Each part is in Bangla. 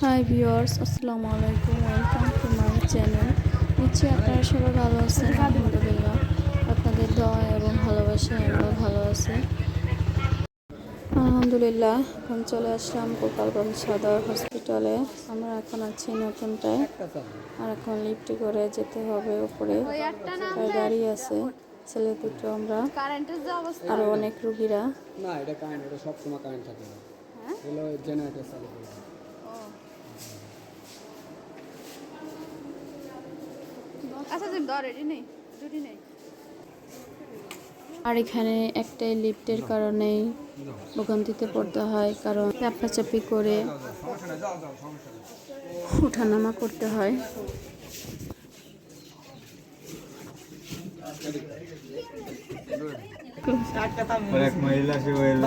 হাই ভিউয়ার্স আসসালামু আলাইকুম ওয়েলকাম টু মাই চ্যানেল নিশ্চয়ই আপনারা সবাই ভালো আছেন আলহামদুলিল্লাহ। আপনাদের দোয়া এবং ভালোবাসায় আমরা ভালো আছি। আলহামদুলিল্লাহ এখন চলে আসলাম গোপালগঞ্জ সদর হসপিটালে আমরা এখন আছি নতুনটায়। আর এখন লিফটে করে যেতে হবে উপরে আর গাড়ি আছে। ছেলে দুটো আমরা। আরও অনেক রুগীরা। না এটা কারেন্ট এটা সবসময় কারেন্ট থাকে। না এগুলো জেনারেটর চালু করে দেয়। আচ্ছা তুমি ধর রেডি নেই দুটি নেই। আর এখানে একটাই লিফটের কারণেই ভোগান্তিতে পড়তে হয় কারণ চাপাচাপি করে উঠানামা করতে হয়। এক মহিলা সে মহিলা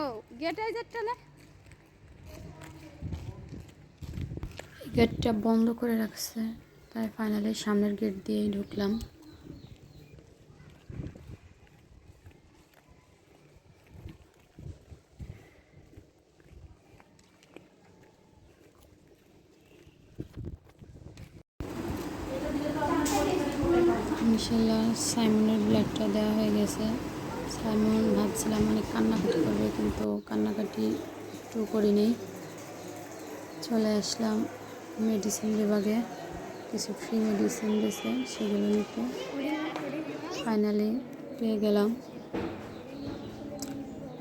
ও গেটটা বন্ধ করে রাখছে, তাই ফাইনালি সামনের গেট দিয়েই ঢুকলাম। ইনশাল্লাহ সাইমনের ব্লাডটা দেওয়া হয়ে গেছে। সাইমন ভাবছিলাম অনেক কান্নাকাটি করবে, কিন্তু কান্নাকাটি একটু করিনি। চলে আসলাম মেডিসিন বিভাগে। কিছু ফ্রি মেডিসিন দিয়েছে সেগুলো নিতে। ফাইনালি পেয়ে গেলাম।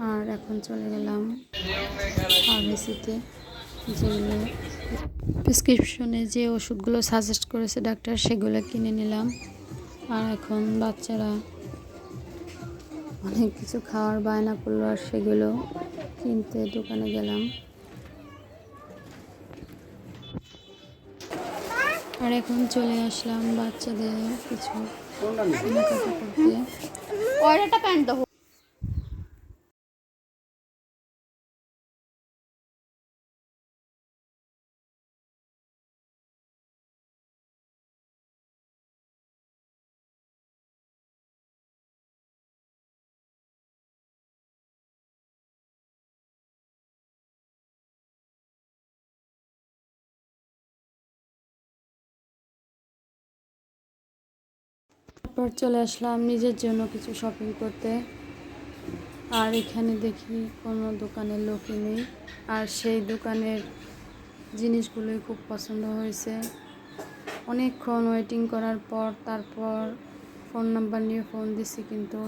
আর এখন চলে গেলাম ফার্মেসিতে যেগুলো প্রেসক্রিপশনে যে ওষুধগুলো সাজেস্ট করেছে ডাক্তার সেগুলো কিনে নিলাম। আর এখন বাচ্চারা অনেক কিছু খাওয়ার বায়না করল আর সেগুলো কিনতে দোকানে গেলাম। আর এখন চলে আসলাম বাচ্চাদের কিছু কেনাকাটা করতে। তারপর চলে আসলাম নিজের জন্য কিছু শপিং করতে। আর এখানে দেখি কোনো দোকানের লোকই নেই। আর সেই দোকানের জিনিসগুলোই খুব পছন্দ হয়েছে। অনেকক্ষণ ওয়েটিং করার পর তারপর ফোন নাম্বার নিয়ে ফোন দিছি, কিন্তু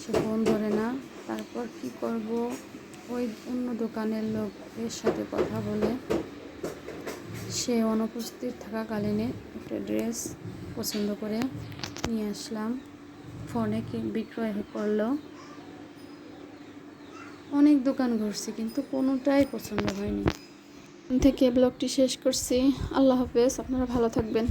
সে ফোন ধরে না। তারপর কি করব? ওই অন্য দোকানের লোকের সাথে কথা বলে সে অনুপস্থিত থাকাকালীনে একটা ড্রেস পছন্দ করে নিয়ে আসলাম। ফোনে বিক্রয় করল? অনেক দোকান ঘুরছি কিন্তু কোনোটাই পছন্দ হয়নি। থেকে ব্লগটি শেষ করছি। আল্লাহ হাফেজ, আপনারা ভালো থাকবেন।